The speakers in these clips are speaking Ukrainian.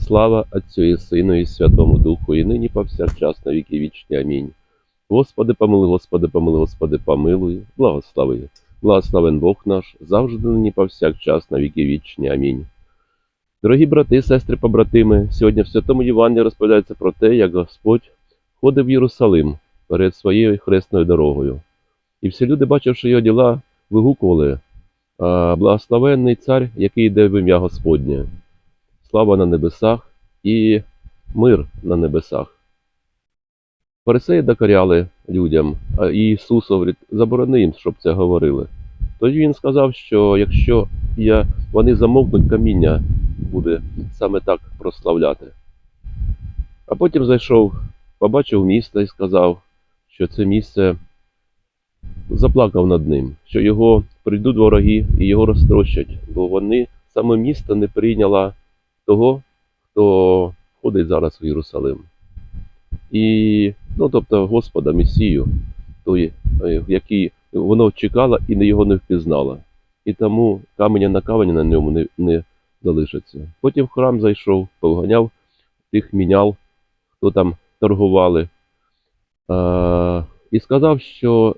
Слава Отцю і Сину і Святому Духу, і нині повсякчас на віки вічні. Амінь. Господи, помилуй, Господи, помилуй, Господи, помилуй, благослови. Благословен Бог наш, завжди нині повсякчас на віки вічні. Амінь. Дорогі брати, сестри, побратими, сьогодні в Святому Євангелії розповідається про те, як Господь ходив в Єрусалим перед своєю хресною дорогою. І всі люди, бачивши його діла, вигукували благословенний цар, який йде в ім'я Господнє. Слава на небесах і мир на небесах. Фарисеї докоряли людям, а Ісус говорить, заборони їм, щоб це говорили. Тоді він сказав, що якщо я, вони замовкнуть, каміння буде саме так прославляти. А потім зайшов, побачив місто і сказав, що це місце заплакав над ним, що його прийдуть вороги і його розтрощать, бо вони саме місто не прийняло того, хто ходить зараз в Єрусалим. І, ну, тобто, Господа, Месію, той, е, який воно чекало і його не впізнало. І тому каменя на камені на ньому не, не залишиться. Потім в храм зайшов, повганяв тих мінял, хто там торгували, а, і сказав, що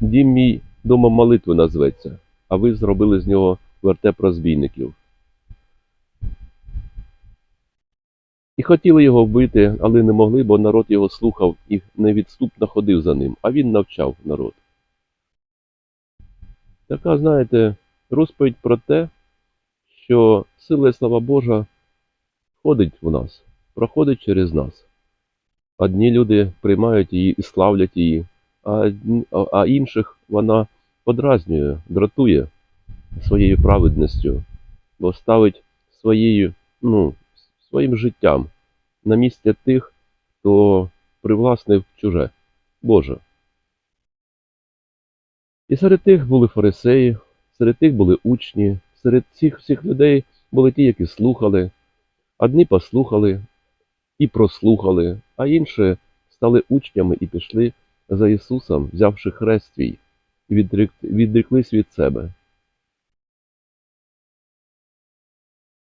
дім мій домом молитви назветься, а ви зробили з нього вертеп розбійників. І хотіли його вбити, але не могли, бо народ його слухав і невідступно ходив за ним, а він навчав народ. Така, знаєте, розповідь про те, що сила і слава Божа входить в нас, проходить через нас. Одні люди приймають її і славлять її, а інших вона подразнює, дратує своєю праведністю, бо ставить своєю, ну, своїм життям на місце тих, хто привласнив чуже Боже. І серед тих були фарисеї, серед тих були учні, серед цих всіх людей були ті, які слухали. Одні послухали і прослухали, а інші стали учнями і пішли за Ісусом, взявши хрест свій, і відрек... відреклись від себе.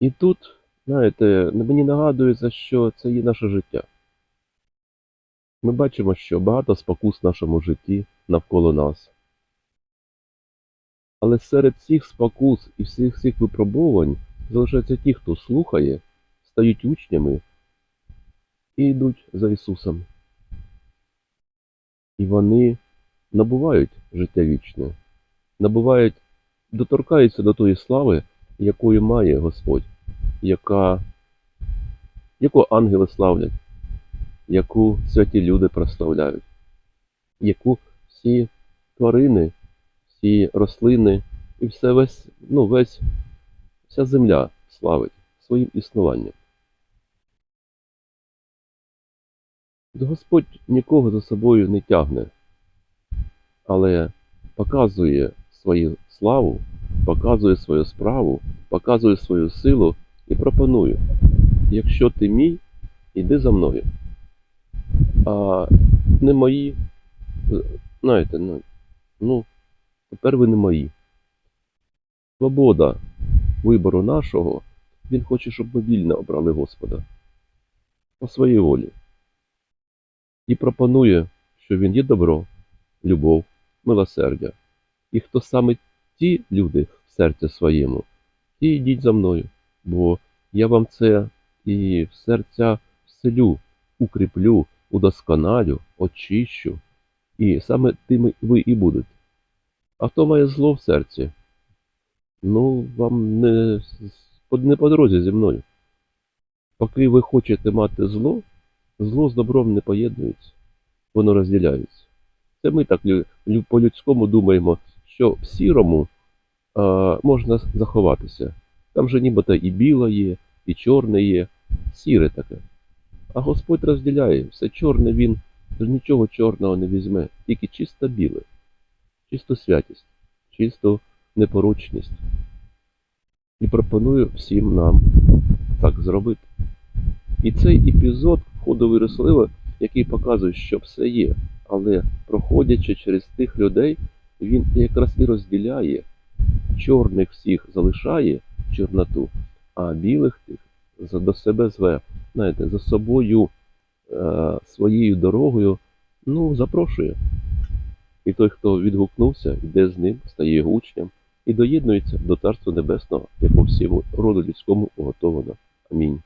І тут, знаєте, мені нагадується, що це є наше життя. Ми бачимо, що багато спокус в нашому житті навколо нас. Але серед всіх спокус і всіх всіх випробувань залишаються ті, хто слухає, стають учнями і йдуть за Ісусом. І вони набувають життя вічне, набувають, доторкаються до тої слави, якою має Господь, яка, яку ангели славлять, яку святі люди прославляють, яку всі тварини, всі рослини і все весь, ну, весь, вся земля славить своїм існуванням. Господь нікого за собою не тягне, але показує свою славу, показує свою справу, показує свою силу і пропонує: якщо ти мій, іди за мною. А не мої, знаєте, ну, ну тепер ви не мої. Свобода вибору нашого, він хоче, щоб ми вільно обрали Господа по своїй волі. І пропонує, що він є добро, любов, милосердя. І хто саме ті люди в серці своєму, ті йдіть за мною, бо я вам це і в серця вселю, укріплю, удосконалю, очищу, і саме тими ви і будете. А хто має зло в серці, ну, вам не, не по дорозі зі мною. Поки ви хочете мати зло, зло з добром не поєднується, воно розділяється. Це ми так лю- лю- по-людському думаємо, що в сірому а, можна заховатися. Там же нібито і біле є, і чорне є, сіре таке. А Господь розділяє все чорне він нічого чорного не візьме, тільки чисто біле, чисту святість, чисту непорочність. І пропоную всім нам так зробити. І цей епізод входу в який показує, що все є, але проходячи через тих людей, він якраз і розділяє, чорних всіх залишає чорноту, а білих тих до себе зве, знаєте, за собою е, своєю дорогою, ну, запрошує. І той, хто відгукнувся, йде з ним, стає його учням і доєднується до Царства Небесного, яке всьому роду людському уготовано. Амінь.